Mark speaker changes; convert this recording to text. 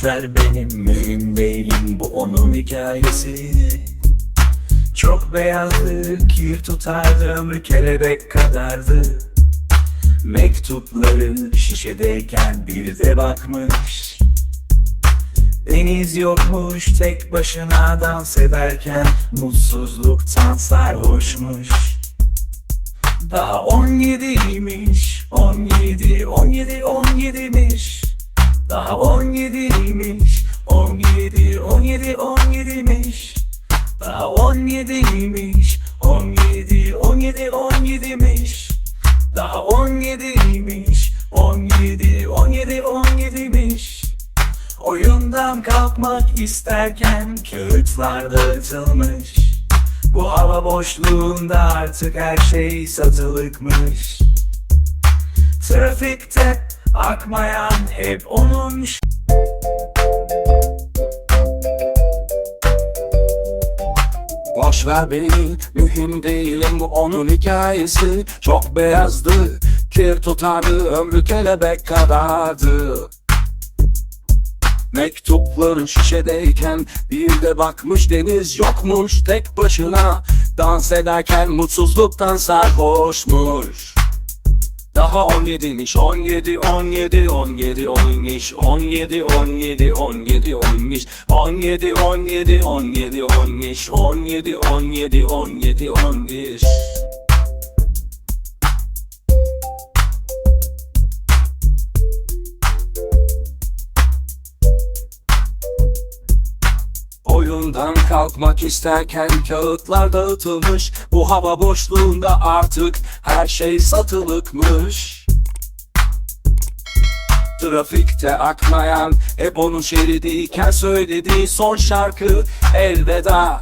Speaker 1: Boşver benim mühim değilim bu onun hikayesi. Çok beyazdı kir tutardı ömrü kelebek kadardı. Mektupları şişedeyken bir de bakmış. Deniz yokmuş tek başına dans ederken Mutsuzluktan sarhoşmuş Daha 17'ymiş 17 17 17'miş Daha 17'ymiş 17 17 17'miş Daha 17'ymiş 17 17 17'miş Daha 17'ymiş 17 17 17'miş Oyundan kalkmak isterken kağıtlar dağıtılmış Bu hava boşluğunda artık her şey satılıkmış. Trafikte akmayan hep onun
Speaker 2: Boş ver beni mühim değilim bu onun hikayesi. Çok beyazdı kir tutardı ömrü kelebek kadardı. Mektupların şişedeyken bir de bakmış deniz yokmuş tek başına. Dans ederken mutsuzluktan sarhoşmuş daha 17'miş 17 17 17 10'miş 17 17 17 10'miş 17 17 17 10'miş 17 17 17 10'miş Oyundan kalkmak isterken kağıtlar dağıtılmış. Bu hava boşluğunda artık her şey satılıkmış. Trafikte akmayan hep onun şeridiyken söylediği son şarkı Elveda